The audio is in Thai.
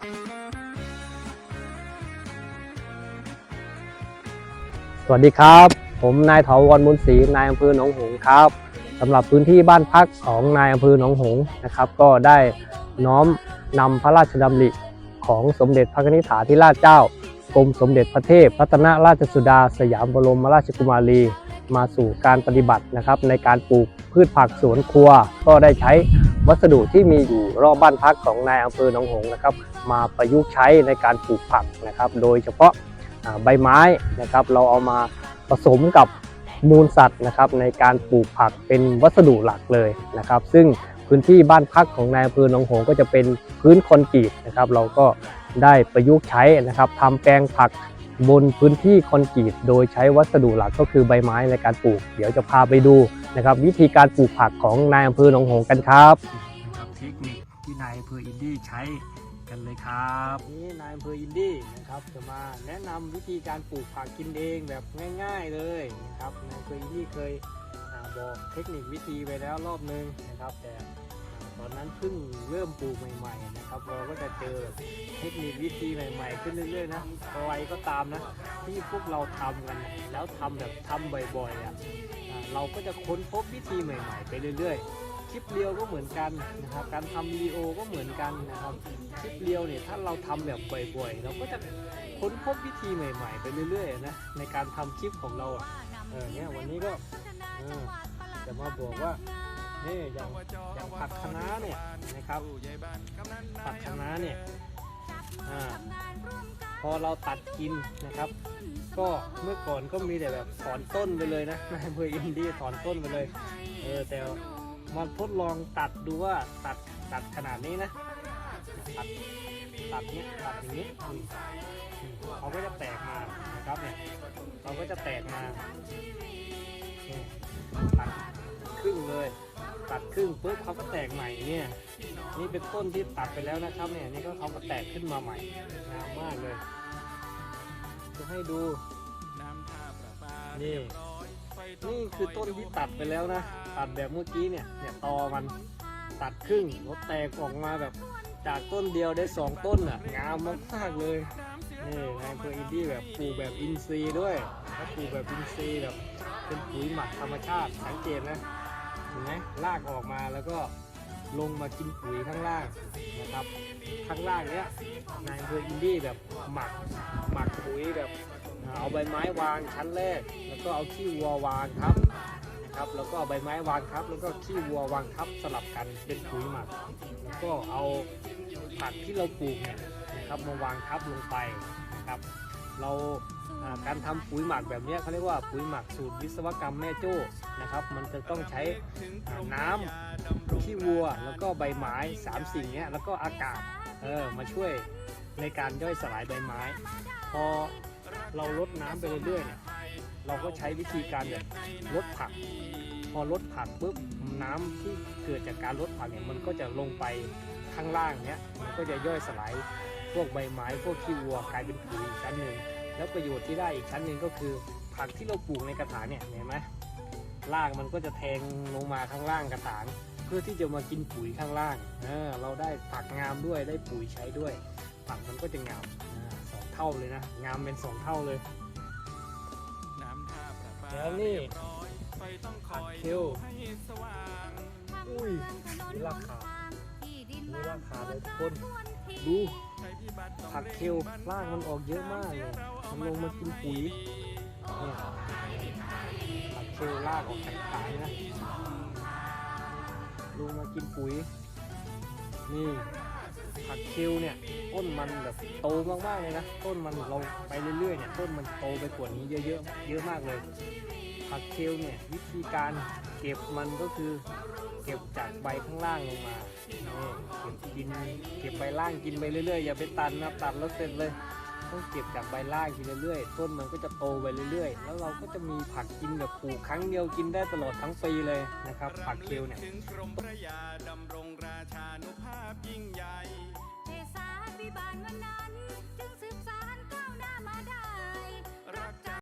สวัสดีครับ ผมนายเถาวรบุญศรีนายอำเภอหนองหงครับสำหรับพื้นที่บ้านพักของนายอำเภอหนองหงนะครับ ก็ได้น้อมนำพระราชดำริของสมเด็จพระนิธิถาธิราชเจ้ากรมสมเด็จพระเทพรัตนราชสุดา สยามบรมราชกุมารี มาสู่การปฏิบัตินะครับ ในการปลูกพืชผักสวนครัว ก็ได้ใช้วัสดุที่มีอยู่รอบบ้านพักของนายอำเภอหนองหงนะครับ มาประยุกต์ใช้ในการปลูกผักนะครับ โดยเฉพาะใบไม้นะครับ เราเอามาผสมกับมูลสัตว์นะครับ ในการปลูกผักเป็นวัสดุหลักเลยนะครับ ซึ่งพื้นที่บ้านพักของนายอำเภอหนองหงก็จะเป็นพื้นคอนกรีตนะครับ เราก็ได้ประยุกต์ใช้นะครับทำแปลงผักบนพื้นที่คอนกรีตโดยใช้วัสดุหลักก็คือใบไม้ในการปลูก เดี๋ยวจะพาไปดูนะครับ วิธีการปลูกผักของนายอำเภอหนองหงกันครับนะครับเทคนิค ที่นายอำเภออินดี้ใช้กันเลยครับนี่นายอำเภออินดี้นะครับจะมาแนะนำวิธีการปลูกผักกินเองแบบง่าย ๆเลยนะครับนายอำเภออินดี้เคยอบอกเทคนิควิธีไปแล้วรอบนึงนะครับ แต่ตอนนั้นเพิ่งเริ่มปลูกใหม่ๆนะครับเราก็จะเจอเทคนิควิธีใหม่ ๆ ขึ้นเรื่อยๆนะอะไรก็ตามนะที่พวกเราทำกันแล้วทำแบบทำบ่อยๆอะเราก็จะค้นพบวิธีใหม่ ๆ ไปเรื่อย ๆ คลิปเรียวก็เหมือนกันนะครับ การทำวิดีโอก็เหมือนกันนะครับ คลิปเรียวเนี่ยถ้าเราทำแบบบ่อยๆ เราก็จะค้นพบวิธีใหม่ ๆ ไปเรื่อยๆนะในการทำคลิปของเราอะเออเนี่ยวันนี้ก็เออจะมาบอกว่านี่อย่างอย่างผักคะน้าเนี่ยนะครับผักคะน้าเนี่ยอ่าพอเราตัดกินนะครับ ก็เมื่อก่อนก็มีแต่แบบถอนต้นไปเลยนะนายอำเภออินดี้ถอนต้นไปเลย เออแต่ มาทดลองตัดดูว่าตัดตัดขนาดนี้นะ ตัดตัดเนี้ยตัดอย่างนี้อืมอืมเขาก็จะแตกมานะครับเนี่ยเขาก็จะแตกมาเนี่ยตัดครึ่งเลย ตัดครึ่งปุ๊บเขาก็แตกใหม่เนี่ยนี่เป็นต้นที่ตัดไปแล้วนะครับเนี่ยนี่ก็เขาก็แตกขึ้นมาใหม่งามมากเลย จะให้ดูนี่ นี่คือต้นที่ตัดไปแล้วนะ ตัดแบบเมื่อกี้เนี่ย เนี่ยตอมันตัดครึ่งแล้วแตกออกมาแบบ จากต้นเดียวได้สองต้นอะ งามมากๆเลย นี่นายอำเภออินดี้แบบปลูกแบบอินทรีย์ด้วยถ้าปลูกแบบอินทรีย์แบบเป็นปุ๋ยหมักธรรมชาติ สังเกตนะ เห็นไหมรากออกมาแล้วก็ลงมากินปุ๋ยข้างล่างนะครับ ข้างล่างเนี้ยนายอำเภออินดี้แบบหมักหมักปุ๋ยแบบ เอาใบไม้วางชั้นแรก แล้วก็เอาขี้วัววางครับนะครับ แล้วก็เอาใบไม้วางทับ แล้วก็ขี้วัววางทับสลับกันเป็นปุ๋ยหมักแล้วก็เอาผักที่เราปลูกเนี่ยนะครับมาวางทับลงไปนะครับ เราการทำปุ๋ยหมักแบบนี้เขาเรียกว่าปุ๋ยหมักสูตรวิศวกรรมแม่โจ้นะครับ มันจะต้องใช้น้ำขี้วัวแล้วก็ใบไม้สามสิ่งนี้แล้วก็อากาศเออมาช่วยในการย่อยสลายใบไม้ พอ เราลดน้ำไปเรื่อยๆเนี่ยเราก็ใช้วิธีการแบบลดผัก พอลดผักปุ๊บน้ำที่เกิดจากการลดผักเนี่ยมันก็จะลงไปข้างล่างเนี้ยมันก็จะย่อยสลายพวกใบไม้พวกขี้วัวกลายเป็นปุ๋ยอีกชั้นหนึ่งแล้วประโยชน์ที่ได้อีกชั้นหนึ่งก็คือ ผักที่เราปลูกในกระถางเนี่ยเห็นไหมรากมันก็จะแทงลงมาข้างล่างกระถางเพื่อที่จะมากินปุ๋ยข้างล่างเออเราได้ผักงามด้วยได้ปุ๋ยใช้ด้วยผักมันก็จะงาม ท่าเลยนะ งามเป็นสองเท่าเลยแล้วนี่ผักคิวอุ้ยนี่ราคานี่ราคาเลยทุกคนดูผักเคลรากมันออกเยอะมากเลยมันลงมากินปุ๋ยเนี่ยผักเคลรากออกจากขายนะลงมากินปุ๋ย นี่ ผักเคลเนี่ยต้นมันแบบโตมากๆเลยนะต้นมันเราไปเรื่อยๆเนี่ยต้นมันโตไปกว่านี้เยอะๆเยอะมากเลย ผักเคลเนี่ยวิธีการเก็บมันก็คือเก็บจากใบข้างล่างลงมาเก็บกินเก็บใบล่างกินไปเรื่อยๆอย่าไปตัดนะตัดแล้วเสร็จเลยต้องเก็บจากใบล่างกินเรื่อยๆ ต้นมันก็จะโตไปเรื่อยๆ แล้วเราก็จะมีผักกินแบบปลูกครั้งเดียวกินได้ตลอดทั้งปีเลยนะครับ ผักเคลเนี่ย